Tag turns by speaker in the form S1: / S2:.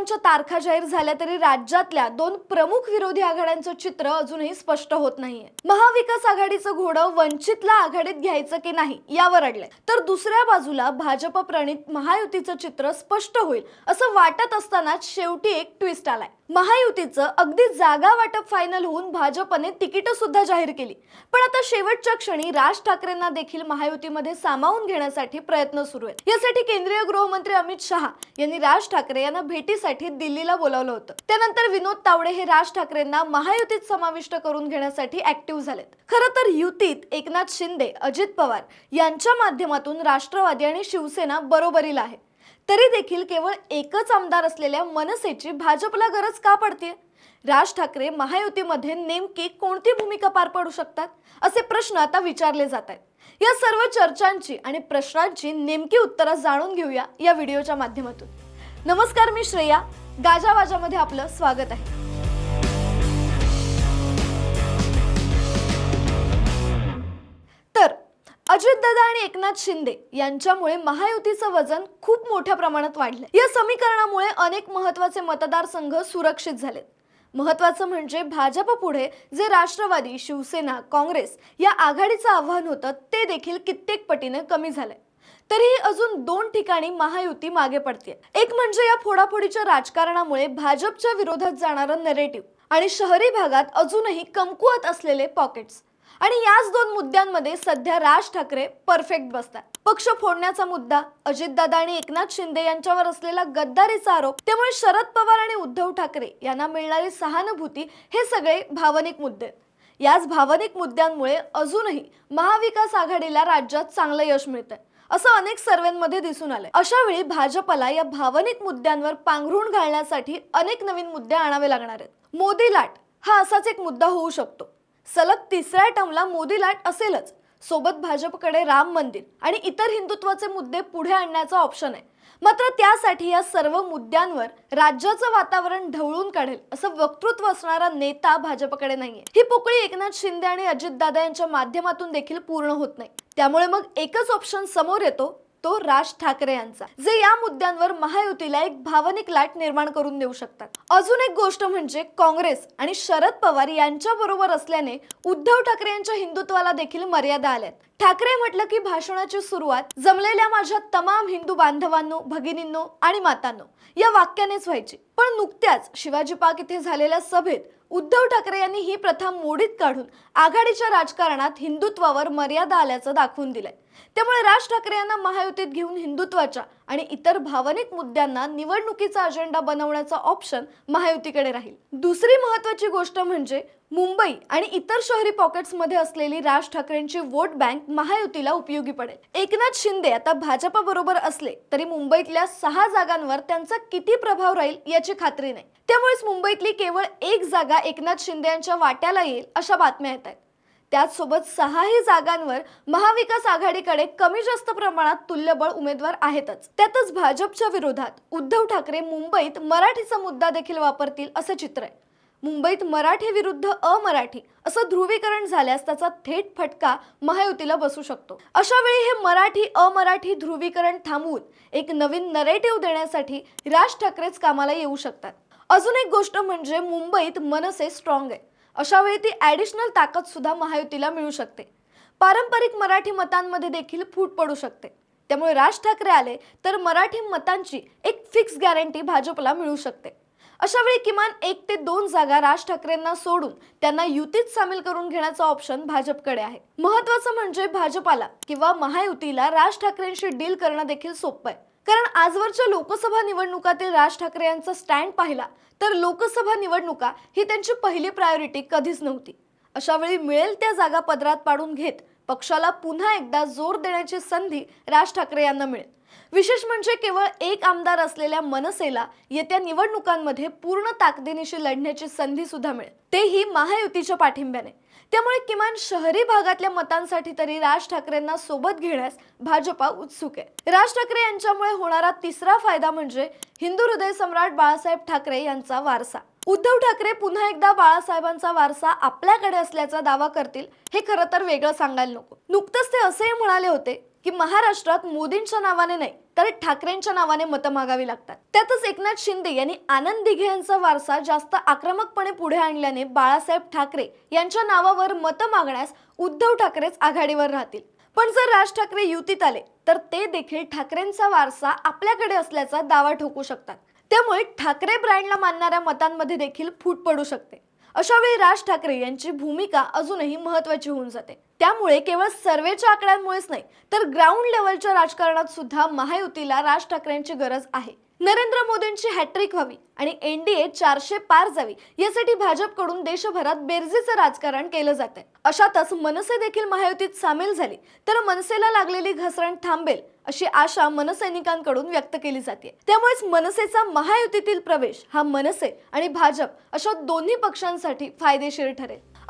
S1: निवडणुकांच्या तारखा जाहीर झाल्या तरी राज्यातल्या दोन प्रमुख विरोधी आघाड्यांचं चित्र अजूनही स्पष्ट होत नाहीये. महाविकास आघाडीचं घोडं वंचितला आघाडीत घ्यायचं की नाही यावर अडलंय. तर दुसऱ्या बाजूला भाजप प्रणित महायुतीचं चित्र स्पष्ट होईल असं वाटत असतानाच शेवटी एक ट्विस्ट आलाय. महायुतीचं अगदी जागा वाटप फायनल होऊन भाजपने तिकीट सुद्धा जाहीर केली. पण आता शेवटच्या क्षणी राज ठाकरेंना देखील महायुतीमध्ये सामावून घेण्यासाठी प्रयत्न सुरू आहेत. यासाठी केंद्रीय गृहमंत्री अमित शहा यांनी राज ठाकरे यांना भेटीसाठी दिल्लीला बोलावलं होतं. त्यानंतर विनोद तावडे हे राज ठाकरेंना महायुतीत समाविष्ट करून घेण्यासाठी ऍक्टिव्ह झालेत. खरं तर युतीत एकनाथ शिंदे अजित पवार यांच्या माध्यमातून राष्ट्रवादी आणि शिवसेना बरोबरीला आहे. तरी देखील केवळ एकच आमदार असलेल्या मनसेची भाजपला गरज का पडते राज ठाकरे महायुतीमध्ये नेमकी कोणती भूमिका पार पाडू शकतात? असे प्रश्न आता विचारले जात आहेत या सर्व चर्चांची आणि प्रश्नांची नेमकी उत्तरं जाणून घेऊया या व्हिडिओच्या माध्यमातून. नमस्कार मी श्रेया. गाजावाजामध्ये आपलं स्वागत आहे. तर अजितदादा आणि एकनाथ शिंदे यांच्यामुळे महायुतीचं वजन खूप मोठ्या प्रमाणात वाढलं. या समीकरणामुळे अनेक महत्त्वाचे मतदारसंघ सुरक्षित झालेत. महत्वाचं म्हणजे भाजपपुढे जे राष्ट्रवादी शिवसेना काँग्रेस या आघाडीचं आव्हान होतं ते देखील कित्येक पटीनं कमी झालंय. तरीही अजून दोन ठिकाणी महायुती मागे पडते एक म्हणजे या फोडाफोडीच्या राजकारणामुळे भाजपच्या विरोधात जाणारं नेरेटिव्ह आणि शहरी भागात अजूनही कमकुवत असलेले पॉकेट्स आणि याच दोन मुद्द्यांमध्ये सध्या राज ठाकरे परफेक्ट बसतात. पक्ष फोडण्याचा मुद्दा अजितदादा आणि एकनाथ शिंदे यांच्यावर असलेला गद्दारीचा आरोप त्यामुळे शरद पवार आणि उद्धव ठाकरे यांना मिळणारी सहानुभूती हे सगळे भावनिक मुद्दे. याच भावनिक मुद्द्यांमुळे अजूनही महाविकास आघाडीला राज्यात चांगलं यश मिळतंय. असं अनेक सर्वेमध्ये दिसून आलंय. अशा वेळी भाजपला या भावनिक मुद्द्यांवर पांघरूण घालण्यासाठी अनेक नवीन मुद्दे आणावे लागणार आहेत. मोदी लाट हा असाच एक मुद्दा होऊ शकतो. सलग तिसऱ्या टर्मला मोदी लाट असेलच. सोबत भाजपकडे राम मंदिर आणि इतर हिंदुत्वाचे मुद्दे पुढे आणण्याचा ऑप्शन आहे. मात्र त्यासाठी या सर्व मुद्द्यांवर राज्याचं वातावरण ढवळून काढेल असं वक्तृत्व असणारा नेता भाजपकडे नाहीये. ही पोकळी एकनाथ शिंदे आणि अजितदादा यांच्या माध्यमातून देखील पूर्ण होत नाही. त्यामुळे मग एकच ऑप्शन समोर येतो तो राज ठाकरे यांचा जे या मुद्द्यांवर महायुतीला एक भावनिक लाट निर्माण करून देऊ शकतात. अजून एक गोष्ट म्हणजे काँग्रेस आणि शरद पवार यांच्या बरोबर असल्याने उद्धव ठाकरे यांच्या हिंदुत्वाला देखील मर्यादा आल्यात. ठाकरे म्हटलं की भाषणाची सुरुवात जमलेल्या माझ्या तमाम हिंदू बांधवांनो भगिनींनो आणि मातांनो या वाक्यानेच व्हायची. पण नुकत्याच शिवाजी पार्क इथे झालेल्या सभेत उद्धव ठाकरे यांनी ही प्रथा मोडीत काढून आघाडीच्या राजकारणात हिंदुत्वावर मर्यादा आल्याचं दाखवून दिलंय. त्यामुळे राज ठाकरे यांना महायुतीत घेऊन हिंदुत्वाच्या आणि इतर भावनिक मुद्द्यांना निवडणुकीचा अजेंडा बनवण्याचा ऑप्शन महायुतीकडे राहील. दुसरी महत्वाची गोष्ट म्हणजे मुंबई आणि इतर शहरी पॉकेट्समध्ये असलेली राज ठाकरेंची वोट बँक महायुतीला उपयोगी पडेल. एकनाथ शिंदे आता भाजप बरोबर असले तरी मुंबईतल्या सहा जागांवर त्यांचा किती प्रभाव राहील याची खात्री नाही. त्यामुळेच मुंबईतली केवळ एक जागा एकनाथ शिंदे यांच्या वाट्याला येईल अशा बातम्या येत आहेत. त्याचसोबत सहाही जागांवर महाविकास आघाडीकडे कमी जास्त प्रमाणात तुल्यबळ उमेदवार आहेतच. त्यातच भाजपच्या विरोधात उद्धव ठाकरे मुंबईत मराठीचा मुद्दा देखील वापरतील असं चित्र आहे. मुंबईत मराठी विरुद्ध अमराठी असं ध्रुवीकरण झाल्यास त्याचा थेट फटका महायुतीला बसू शकतो. अशा वेळी हे मराठी अमराठी ध्रुवीकरण थांबवून एक नवीन नरेटिव्ह देण्यासाठी राज ठाकरेच कामाला येऊ शकतात. अजून एक गोष्ट म्हणजे मुंबईत मनसे स्ट्रॉंग आहे अशा वेळी ती ॲडिशनल ताकद सुद्धा महायुतीला मिळू शकते. पारंपरिक मराठी मतांमध्ये देखील फूट पडू शकते. त्यामुळे राज ठाकरे आले तर मराठी मतांची एक फिक्स गॅरंटी भाजपला मिळू शकते. अशा वेळी किमान एक ते दोन जागा राज ठाकरेंना सोडून त्यांना युतीत सामील करून घेण्याचा ऑप्शन भाजपकडे आहे. महत्वाचं म्हणजे भाजपाला किंवा महायुतीला राज ठाकरेंशी डील करणं देखील सोपं आहे. कारण आजवरच्या लोकसभा निवडणुकातील राज ठाकरे यांचा स्टँड पाहिला तर लोकसभा निवडणुका ही त्यांची पहिली प्रायोरिटी कधीच नव्हती. अशा वेळी मिळेल त्या जागा पदरात पाडून घेत पक्षाला पुन्हा एकदा जोर देण्याची संधी राज ठाकरे यांना मिळेल. विशेष म्हणजे केवळ एक आमदार असलेल्या मनसेला येत्या निवडणुकांमध्ये पूर्ण ताकदीनिशी लढण्याची संधी सुद्धा मिळेल. तेही महायुतीच्या पाठिंब्याने. त्यामुळे किमान शहरी भागातल्या मतांसाठी तरी राज ठाकरेंना सोबत घेण्यास भाजपा उत्सुक आहे. राज ठाकरे यांच्यामुळे होणारा तिसरा फायदा म्हणजे हिंदू हृदय सम्राट बाळासाहेब ठाकरे यांचा वारसा. उद्धव ठाकरे पुन्हा एकदा बाळासाहेबांचा वारसा आपल्याकडे असल्याचा दावा करतील हे खरं तर वेगळं सांगायला नको. नुकतंच ते असेही म्हणाले होते की महाराष्ट्रात मोदींच्या नावाने नाही तर ठाकरेंच्या नावाने मतं मागावी लागतात. त्यातच एकनाथ शिंदे यांनी आनंद दिघे यांचा वारसा जास्त आक्रमकपणे पुढे आणल्याने बाळासाहेब ठाकरे यांच्या नावावर मतं मागण्यास उद्धव ठाकरेच आघाडीवर राहतील. पण जर राज ठाकरे युतीत आले तर ते देखील ठाकरेंचा वारसा आपल्याकडे असल्याचा दावा ठोकू शकतात. त्यामुळे ठाकरे ब्रँडला मानणाऱ्या मतांमध्ये देखील फूट पडू शकते. अशावेळी राज ठाकरे यांची भूमिका अजूनही महत्वाची होऊन जाते. त्यामुळे केवळ सर्वेच्या आकड्यांमुळेच नाही तर ग्राउंड लेवलच्या राजकारणात सुद्धा महायुतीला राज ठाकरेंची गरज आहे. नरेंद्र मोदींची हॅट्रिक व्हावी आणि एनडीए चारशे पार जावी यासाठी भाजपकडून देशभरात बेरजेचं राजकारण केलं जाते अशातच मनसे देखील महायुतीत सामील झाली तर मनसेला लागलेली घसरण थांबेल अशी आशा मनसैनिकांकडून व्यक्त केली जाते त्यामुळेच मनसेचा महायुतीतील प्रवेश हा मनसे आणि भाजप अशा दोन्ही पक्षांसाठी फायदेशीर ठरेल.